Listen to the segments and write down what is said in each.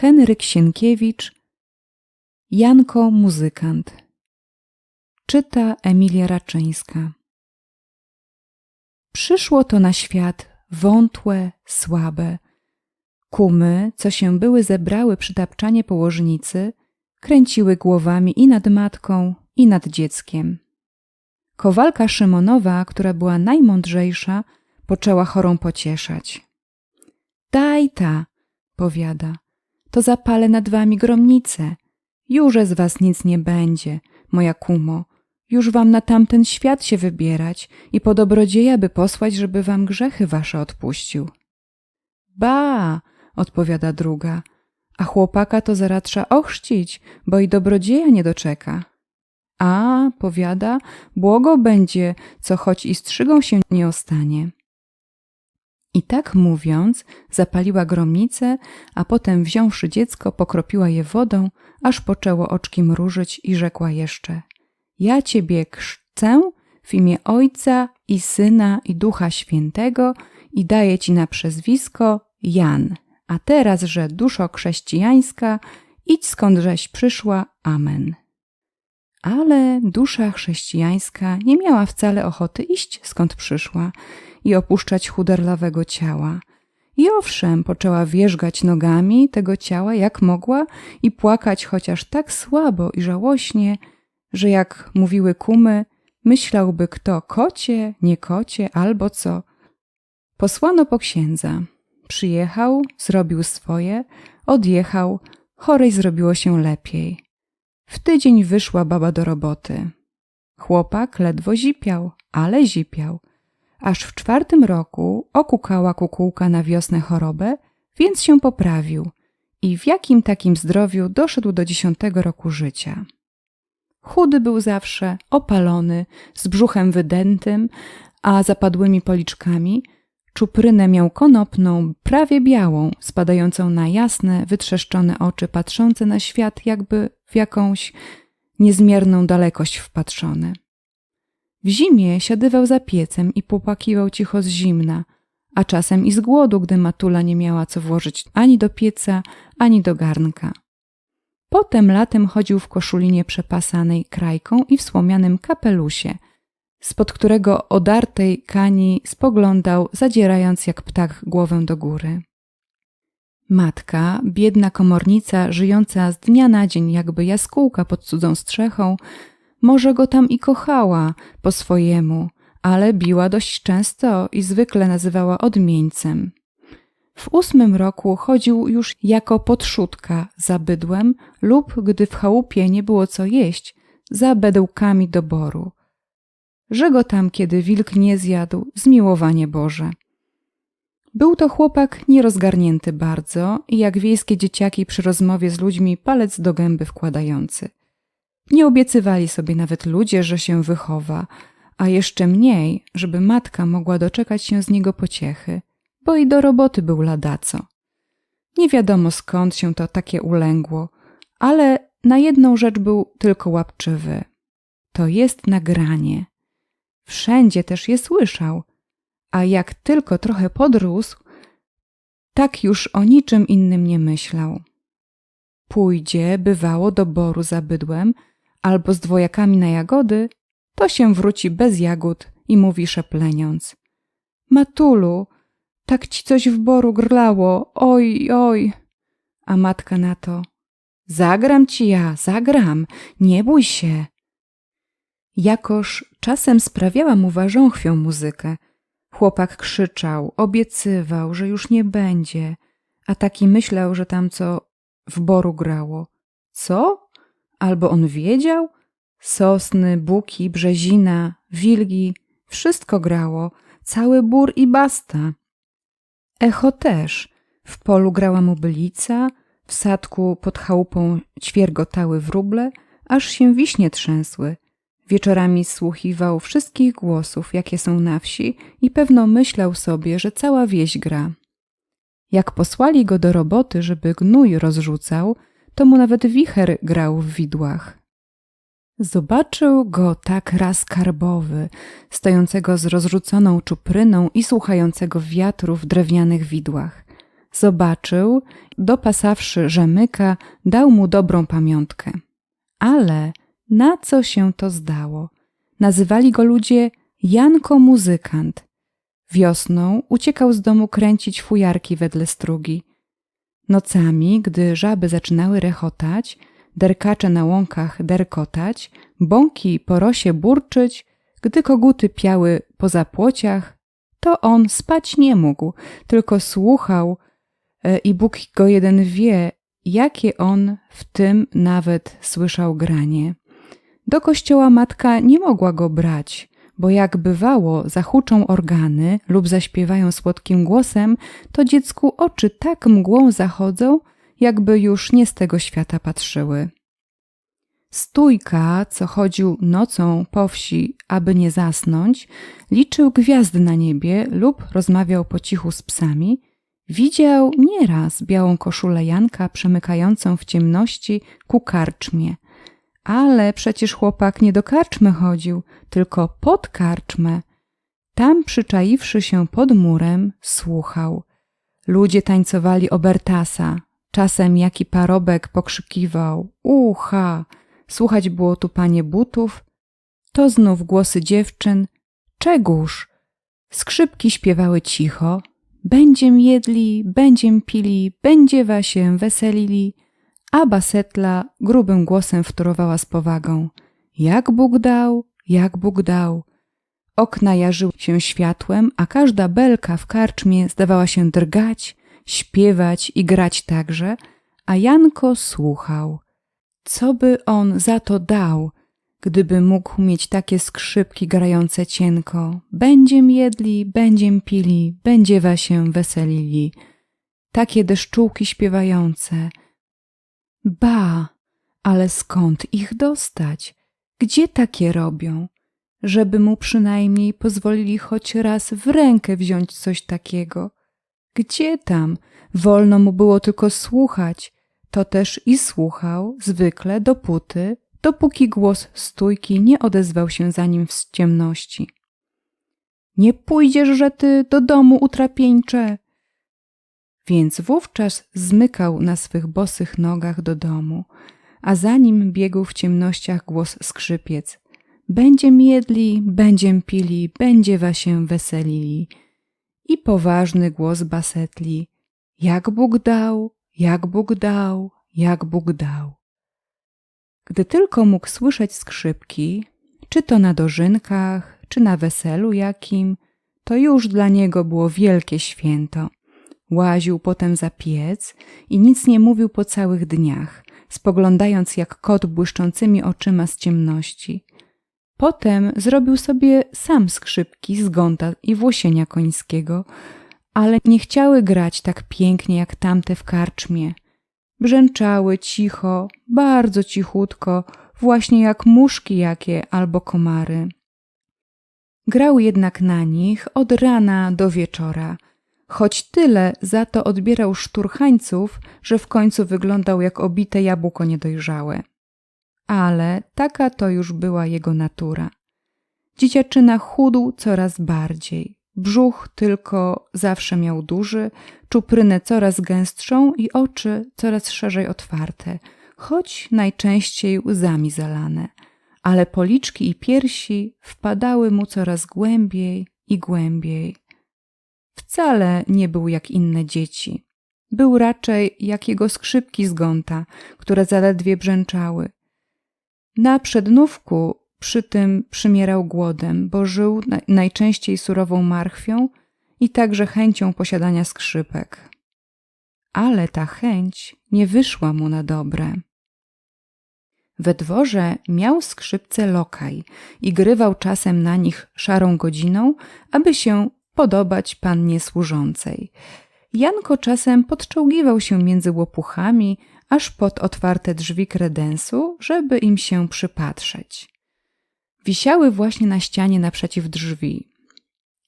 Henryk Sienkiewicz Janko Muzykant Czyta Emilia Raczyńska Przyszło to na świat wątłe, słabe. Kumy, co się były zebrały przy tapczanie położnicy, kręciły głowami i nad matką, i nad dzieckiem. Kowalka Szymonowa, która była najmądrzejsza, poczęła chorą pocieszać. Daj ta, powiada, to zapalę nad wami gromnicę. Już z was nic nie będzie, moja kumo. Już wam na tamten świat się wybierać i po dobrodzieja by posłać, żeby wam grzechy wasze odpuścił. Ba, odpowiada druga, a chłopaka to zaraz trzeba ochrzcić, bo i dobrodzieja nie doczeka. A, powiada, błogo będzie, co choć i strzygą się nie ostanie. I tak mówiąc, zapaliła gromnicę, a potem wziąwszy dziecko, pokropiła je wodą, aż poczęło oczki mrużyć i rzekła jeszcze: Ja ciebie chcę w imię Ojca i Syna i Ducha Świętego i daję ci na przezwisko Jan. A teraz, że duszo chrześcijańska, idź skądżeś przyszła. Amen. Ale dusza chrześcijańska nie miała wcale ochoty iść skąd przyszła i opuszczać chuderlawego ciała. I owszem, poczęła wierzgać nogami tego ciała jak mogła i płakać chociaż tak słabo i żałośnie, że jak mówiły kumy, myślałby kto kocie, nie kocie albo co. Posłano po księdza. Przyjechał, zrobił swoje, odjechał, chorej zrobiło się lepiej. W tydzień wyszła baba do roboty. Chłopak ledwo zipiał, ale zipiał. Aż w czwartym roku okukała kukułka na wiosnę chorobę, więc się poprawił i w jakim takim zdrowiu doszedł do dziesiątego roku życia. Chudy był zawsze, opalony, z brzuchem wydętym, a zapadłymi policzkami. Czuprynę miał konopną, prawie białą, spadającą na jasne, wytrzeszczone oczy, patrzące na świat jakby jakąś niezmierną dalekość wpatrzone. W zimie siadywał za piecem i popłakiwał cicho z zimna, a czasem i z głodu, gdy matula nie miała co włożyć ani do pieca, ani do garnka. Potem latem chodził w koszulinie przepasanej krajką i w słomianym kapelusie, spod którego odartej kani spoglądał, zadzierając jak ptak głowę do góry. Matka, biedna komornica, żyjąca z dnia na dzień jakby jaskółka pod cudzą strzechą, może go tam i kochała po swojemu, ale biła dość często i zwykle nazywała odmieńcem. W ósmym roku chodził już jako podszutka za bydłem lub, gdy w chałupie nie było co jeść, za bedełkami doboru. Że go tam, kiedy wilk nie zjadł, zmiłowanie Boże. Był to chłopak nierozgarnięty bardzo i jak wiejskie dzieciaki przy rozmowie z ludźmi palec do gęby wkładający. Nie obiecywali sobie nawet ludzie, że się wychowa, a jeszcze mniej, żeby matka mogła doczekać się z niego pociechy, bo i do roboty był ladaco. Nie wiadomo skąd się to takie ulęgło, ale na jedną rzecz był tylko łapczywy. To jest nagranie. Wszędzie też je słyszał, a jak tylko trochę podrósł, tak już o niczym innym nie myślał. Pójdzie, bywało, do boru za bydłem albo z dwojakami na jagody, to się wróci bez jagód i mówi szepleniąc. Matulu, tak ci coś w boru grlało, oj, oj. A matka na to. Zagram ci ja, zagram, nie bój się. Jakoż czasem sprawiała mu warząchwią muzykę. Chłopak krzyczał, obiecywał, że już nie będzie, a taki myślał, że tam co w boru grało. Co? Albo on wiedział? Sosny, buki, brzezina, wilgi, wszystko grało, cały bór i basta. Echo też. W polu grała mu bylica, w sadku pod chałupą ćwiergotały wróble, aż się wiśnie trzęsły. Wieczorami słuchiwał wszystkich głosów, jakie są na wsi i pewno myślał sobie, że cała wieś gra. Jak posłali go do roboty, żeby gnój rozrzucał, to mu nawet wicher grał w widłach. Zobaczył go tak raz karbowy, stojącego z rozrzuconą czupryną i słuchającego wiatru w drewnianych widłach. zobaczył, dopasawszy rzemyka, dał mu dobrą pamiątkę. Ale na co się to zdało? Nazywali go ludzie Janko Muzykant. Wiosną uciekał z domu kręcić fujarki wedle strugi. Nocami, gdy żaby zaczynały rechotać, derkacze na łąkach derkotać, bąki po rosie burczyć, gdy koguty piały po zapłociach, to on spać nie mógł, tylko słuchał e, i Bóg go jeden wie, jakie on w tym nawet słyszał granie. Do kościoła matka nie mogła go brać, bo jak bywało, zahuczą organy lub zaśpiewają słodkim głosem, to dziecku oczy tak mgłą zachodzą, jakby już nie z tego świata patrzyły. Stójka, co chodził nocą po wsi, aby nie zasnąć, liczył gwiazdy na niebie lub rozmawiał po cichu z psami, widział nieraz białą koszulę Janka przemykającą w ciemności ku karczmie. Ale przecież chłopak nie do karczmy chodził, tylko pod karczmę. Tam przyczaiwszy się pod murem, słuchał. Ludzie tańcowali obertasa. Czasem jaki parobek pokrzykiwał – ucha! Słuchać było tu panie butów, to znów głosy dziewczyn. Czegóż? Skrzypki śpiewały cicho. Będziem jedli, będziem pili, będziewa się weselili. A basetla grubym głosem wtórowała z powagą. Jak Bóg dał, jak Bóg dał. Okna jarzyły się światłem, a każda belka w karczmie zdawała się drgać, śpiewać i grać także, a Janko słuchał. Co by on za to dał, gdyby mógł mieć takie skrzypki grające cienko? Będziem jedli, będziem pili, będziewa się weselili. Takie deszczułki śpiewające. Ba, ale skąd ich dostać? Gdzie takie robią? Żeby mu przynajmniej pozwolili choć raz w rękę wziąć coś takiego. Gdzie tam? Wolno mu było tylko słuchać, to też i słuchał zwykle dopóty, dopóki głos stójki nie odezwał się za nim z ciemności. Nie pójdziesz, że ty do domu utrapieńcze. Więc wówczas zmykał na swych bosych nogach do domu, a za nim biegł w ciemnościach głos skrzypiec. Będziem jedli, będziem pili, będziewa się weselili. I poważny głos basetli. Jak Bóg dał, jak Bóg dał, jak Bóg dał. Gdy tylko mógł słyszeć skrzypki, czy to na dożynkach, czy na weselu jakim, to już dla niego było wielkie święto. Łaził potem za piec i nic nie mówił po całych dniach, spoglądając jak kot błyszczącymi oczyma z ciemności. Potem zrobił sobie sam skrzypki z gąta i włosienia końskiego, ale nie chciały grać tak pięknie jak tamte w karczmie. Brzęczały cicho, bardzo cichutko, właśnie jak muszki jakie albo komary. Grał jednak na nich od rana do wieczora, choć tyle za to odbierał szturchańców, że w końcu wyglądał jak obite jabłko niedojrzałe. Ale taka to już była jego natura. Dzieciaczyna chudł coraz bardziej. Brzuch tylko zawsze miał duży, czuprynę coraz gęstszą i oczy coraz szerzej otwarte, choć najczęściej łzami zalane, ale policzki i piersi wpadały mu coraz głębiej i głębiej. Wcale nie był jak inne dzieci. Był raczej jak jego skrzypki z gąta, które zaledwie brzęczały. Na przednówku przy tym przymierał głodem, bo żył najczęściej surową marchwią i także chęcią posiadania skrzypek. Ale ta chęć nie wyszła mu na dobre. We dworze miał skrzypce lokaj i grywał czasem na nich szarą godziną, aby się podobać pannie służącej. Janko czasem podczołgiwał się między łopuchami, aż pod otwarte drzwi kredensu, żeby im się przypatrzeć wisiały właśnie na ścianie naprzeciw drzwi.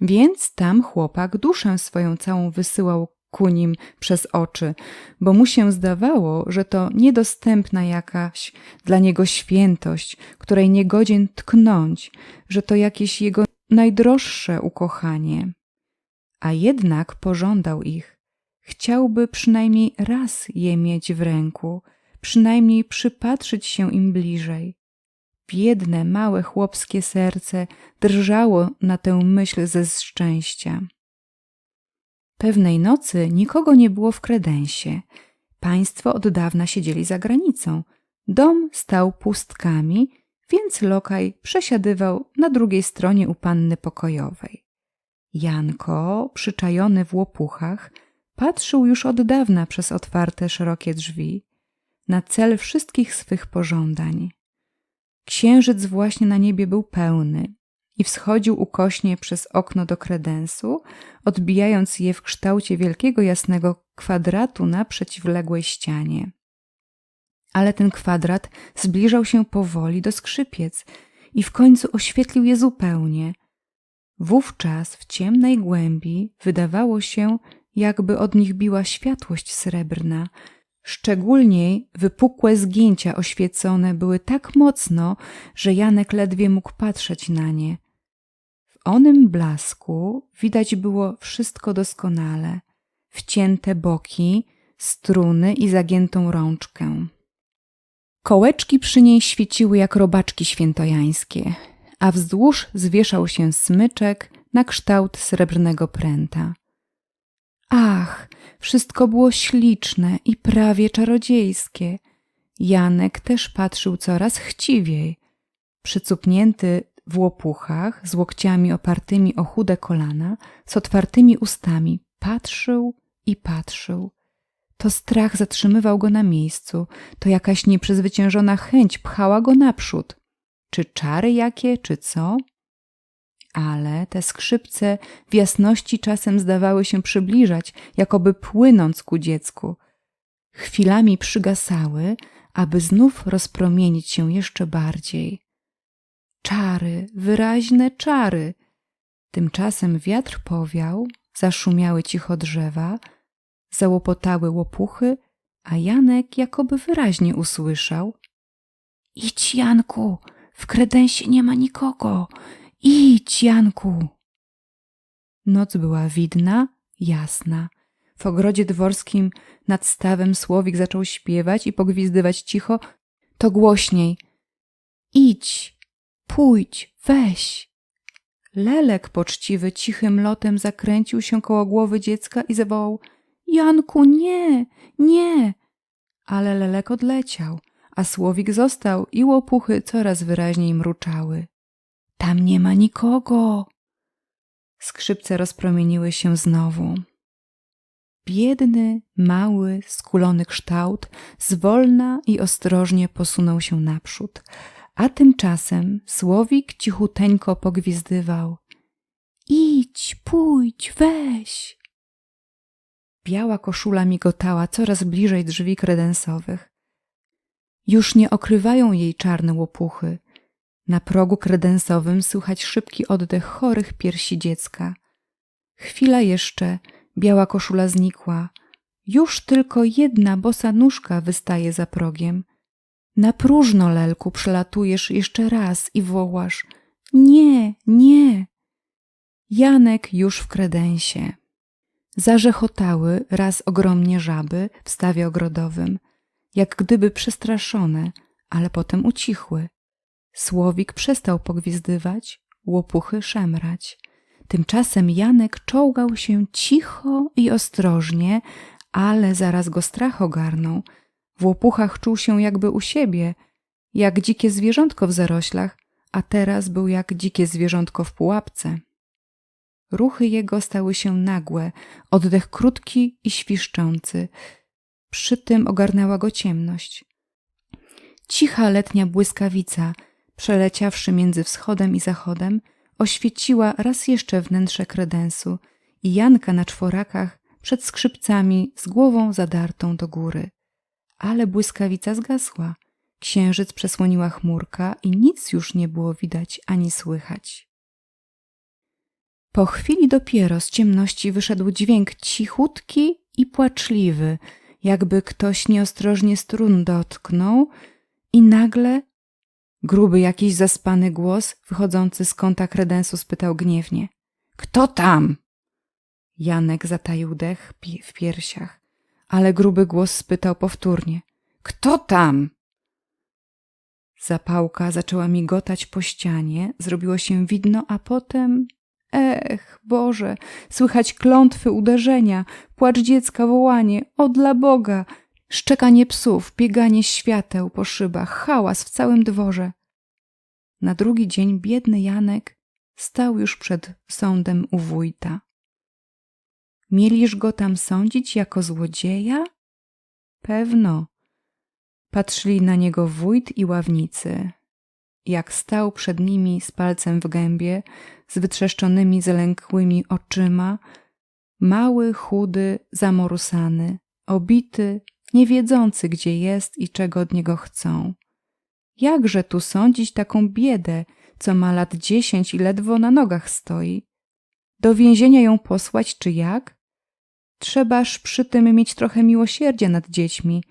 Więc tam chłopak duszę swoją całą wysyłał ku nim przez oczy, bo mu się zdawało, że to niedostępna jakaś dla niego świętość, której nie godzien tknąć, że to jakieś jego najdroższe ukochanie. A jednak pożądał ich. Chciałby przynajmniej raz je mieć w ręku, przynajmniej przypatrzyć się im bliżej. Biedne, małe chłopskie serce drżało na tę myśl ze szczęścia. Pewnej nocy nikogo nie było w kredensie. Państwo od dawna siedzieli za granicą. Dom stał pustkami, więc lokaj przesiadywał na drugiej stronie u panny pokojowej. Janko, przyczajony w łopuchach, patrzył już od dawna przez otwarte szerokie drzwi na cel wszystkich swych pożądań. Księżyc właśnie na niebie był pełny i wschodził ukośnie przez okno do kredensu, odbijając je w kształcie wielkiego jasnego kwadratu na przeciwległej ścianie. Ale ten kwadrat zbliżał się powoli do skrzypiec i w końcu oświetlił je zupełnie. Wówczas w ciemnej głębi wydawało się, jakby od nich biła światłość srebrna. Szczególniej wypukłe zgięcia oświecone były tak mocno, że Janek ledwie mógł patrzeć na nie. W onym blasku widać było wszystko doskonale: wcięte boki, struny i zagiętą rączkę. Kołeczki przy niej świeciły jak robaczki świętojańskie, a wzdłuż zwieszał się smyczek na kształt srebrnego pręta. Ach, wszystko było śliczne i prawie czarodziejskie. Janek też patrzył coraz chciwiej. Przycupnięty w łopuchach, z łokciami opartymi o chude kolana, z otwartymi ustami, patrzył i patrzył. To strach zatrzymywał go na miejscu, to jakaś nieprzezwyciężona chęć pchała go naprzód. Czy czary jakie, czy co? Ale te skrzypce w jasności czasem zdawały się przybliżać, jakoby płynąc ku dziecku. Chwilami przygasały, aby znów rozpromienić się jeszcze bardziej. Czary, wyraźne czary. Tymczasem wiatr powiał, zaszumiały cicho drzewa, załopotały łopuchy, a Janek jakoby wyraźnie usłyszał. Idź, Janku, w kredensie nie ma nikogo. Idź, Janku. Noc była widna, jasna. W ogrodzie dworskim nad stawem słowik zaczął śpiewać i pogwizdywać cicho, to głośniej. Idź, pójdź, weź. Lelek poczciwy cichym lotem zakręcił się koło głowy dziecka i zawołał Janku, nie, nie. Ale lelek odleciał, a słowik został i łopuchy coraz wyraźniej mruczały. Tam nie ma nikogo. Skrzypce rozpromieniły się znowu. Biedny, mały, skulony kształt zwolna i ostrożnie posunął się naprzód, a tymczasem słowik cichuteńko pogwizdywał. Idź, pójdź, weź. Biała koszula migotała coraz bliżej drzwi kredensowych. Już nie okrywają jej czarne łopuchy – na progu kredensowym słychać szybki oddech chorych piersi dziecka. Chwila jeszcze, biała koszula znikła. Już tylko jedna bosa nóżka wystaje za progiem. Na próżno, lelku, przelatujesz jeszcze raz i wołasz: Nie, nie! Janek już w kredensie. Zarzechotały raz ogromnie żaby w stawie ogrodowym, jak gdyby przestraszone, ale potem ucichły. Słowik przestał pogwizdywać, łopuchy szemrać. Tymczasem Janek czołgał się cicho i ostrożnie, ale zaraz go strach ogarnął. W łopuchach czuł się jakby u siebie, jak dzikie zwierzątko w zaroślach, a teraz był jak dzikie zwierzątko w pułapce. Ruchy jego stały się nagłe, oddech krótki i świszczący. Przy tym ogarnęła go ciemność. Cicha letnia błyskawica – przeleciawszy między wschodem i zachodem, oświeciła raz jeszcze wnętrze kredensu i Janka na czworakach przed skrzypcami z głową zadartą do góry. Ale błyskawica zgasła. Księżyc przesłoniła chmurka i nic już nie było widać ani słychać. Po chwili dopiero z ciemności wyszedł dźwięk cichutki i płaczliwy, jakby ktoś nieostrożnie strun dotknął i nagle Gruby jakiś zaspany głos, wychodzący z kąta kredensu, spytał gniewnie. Kto tam? Janek zataił dech w piersiach, ale gruby głos spytał powtórnie: Kto tam? Zapałka zaczęła migotać po ścianie, zrobiło się widno, a potem. Ech, Boże, słychać klątwy uderzenia, płacz dziecka, wołanie, o dla Boga, szczekanie psów, bieganie świateł po szybach, hałas w całym dworze. Na drugi dzień biedny Janek stał już przed sądem u wójta. Mieliż go tam sądzić jako złodzieja? Pewno. Patrzyli na niego wójt i ławnicy. Jak stał przed nimi z palcem w gębie, z wytrzeszczonymi, zalękłymi oczyma, mały, chudy, zamorusany, obity, nie wiedzący, gdzie jest i czego od niego chcą. Jakże tu sądzić taką biedę, co ma lat dziesięć i ledwo na nogach stoi? Do więzienia ją posłać, czy jak? Trzebaż przy tym mieć trochę miłosierdzia nad dziećmi.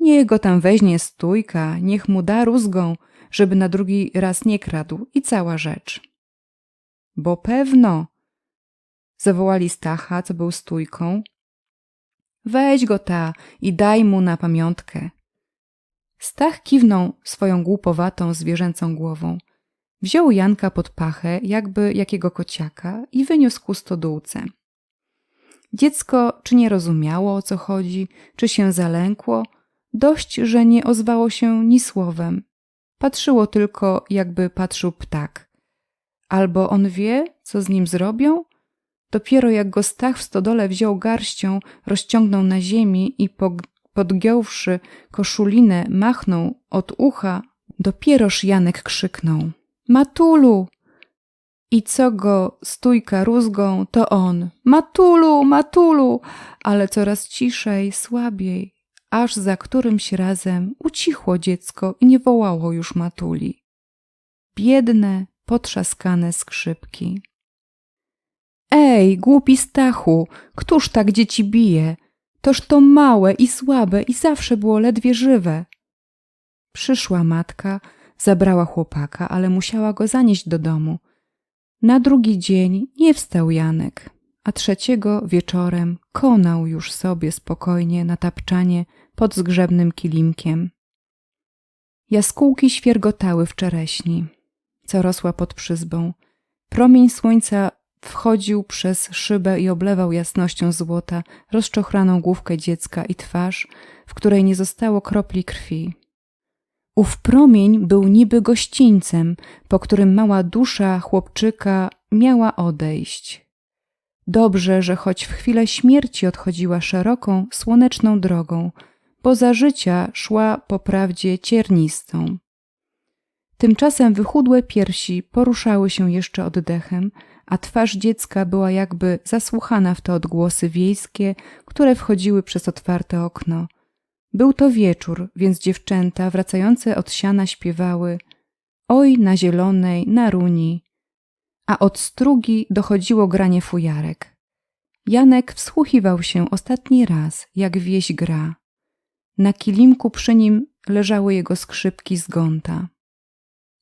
Niech go tam weźmie stójka, niech mu da rózgą, żeby na drugi raz nie kradł i cała rzecz. Bo pewno, zawołali Stacha, co był stójką. Weź go ta i daj mu na pamiątkę. Stach kiwnął swoją głupowatą, zwierzęcą głową. Wziął Janka pod pachę, jakby jakiego kociaka, i wyniósł ku stodółce. Dziecko czy nie rozumiało, o co chodzi, czy się zalękło, dość, że nie ozwało się ni słowem. Patrzyło tylko, jakby patrzył ptak. Albo on wie, co z nim zrobią? Dopiero jak go Stach w stodole wziął garścią, rozciągnął na ziemi i podgiąwszy koszulinę, machnął od ucha, dopieroż Janek krzyknął. Matulu! I co go stójka rózgą, to on. Matulu, matulu! Ale coraz ciszej, słabiej, aż za którymś razem ucichło dziecko i nie wołało już matuli. Biedne, potrzaskane skrzypki. Ej, głupi Stachu, któż tak dzieci bije? Toż to małe i słabe i zawsze było ledwie żywe. Przyszła matka, zabrała chłopaka, ale musiała go zanieść do domu. Na drugi dzień nie wstał Janek, a trzeciego wieczorem konał już sobie spokojnie na tapczanie pod zgrzebnym kilimkiem. Jaskółki świergotały w czereśni, co rosła pod przyzbą. Promień słońca wchodził przez szybę i oblewał jasnością złota rozczochraną główkę dziecka i twarz, w której nie zostało kropli krwi. Ów promień był niby gościńcem, po którym mała dusza chłopczyka miała odejść. Dobrze, że choć w chwilę śmierci odchodziła szeroką, słoneczną drogą, bo za życia szła po prawdzie ciernistą. Tymczasem wychudłe piersi poruszały się jeszcze oddechem, a twarz dziecka była jakby zasłuchana w te odgłosy wiejskie, które wchodziły przez otwarte okno. Był to wieczór, więc dziewczęta wracające od siana śpiewały Oj na zielonej, na runi, a od strugi dochodziło granie fujarek. Janek wsłuchiwał się ostatni raz, jak wieś gra. Na kilimku przy nim leżały jego skrzypki z gonta.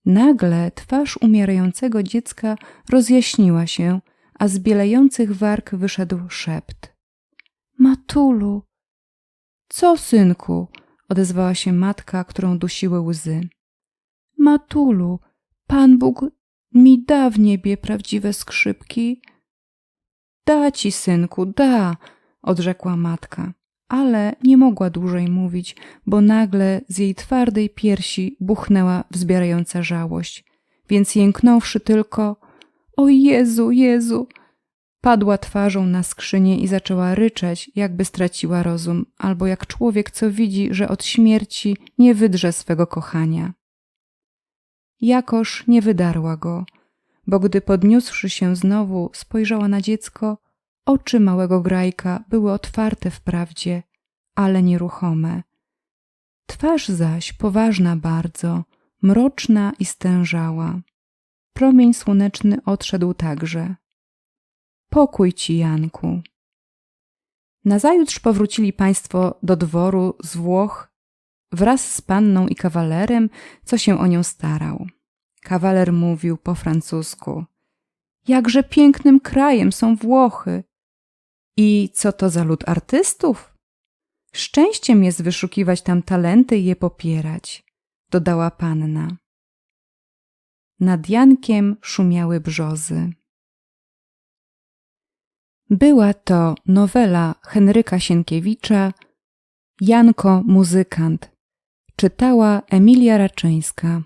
Nagle twarz umierającego dziecka rozjaśniła się, a z bielejących warg wyszedł szept. Matulu! Co, synku? odezwała się matka, którą dusiły łzy. Matulu, Pan Bóg mi da w niebie prawdziwe skrzypki. Da ci, synku, da, odrzekła matka, ale nie mogła dłużej mówić, bo nagle z jej twardej piersi buchnęła wzbierająca żałość, więc jęknąwszy tylko O Jezu, Jezu, padła twarzą na skrzynię i zaczęła ryczeć, jakby straciła rozum, albo jak człowiek, co widzi, że od śmierci nie wydrze swego kochania. Jakoż nie wydarła go, bo gdy podniósłszy się znowu spojrzała na dziecko, oczy małego grajka były otwarte wprawdzie, ale nieruchome. Twarz zaś poważna bardzo, mroczna i stężała. Promień słoneczny odszedł także. Pokój ci, Janku. Nazajutrz powrócili państwo do dworu z Włoch wraz z panną i kawalerem, co się o nią starał. Kawaler mówił po francusku: Jakże pięknym krajem są Włochy! I co to za lud artystów? Szczęściem jest wyszukiwać tam talenty i je popierać, dodała panna. Nad Jankiem szumiały brzozy. Była to nowela Henryka Sienkiewicza Janko muzykant. Czytała Emilia Raczyńska.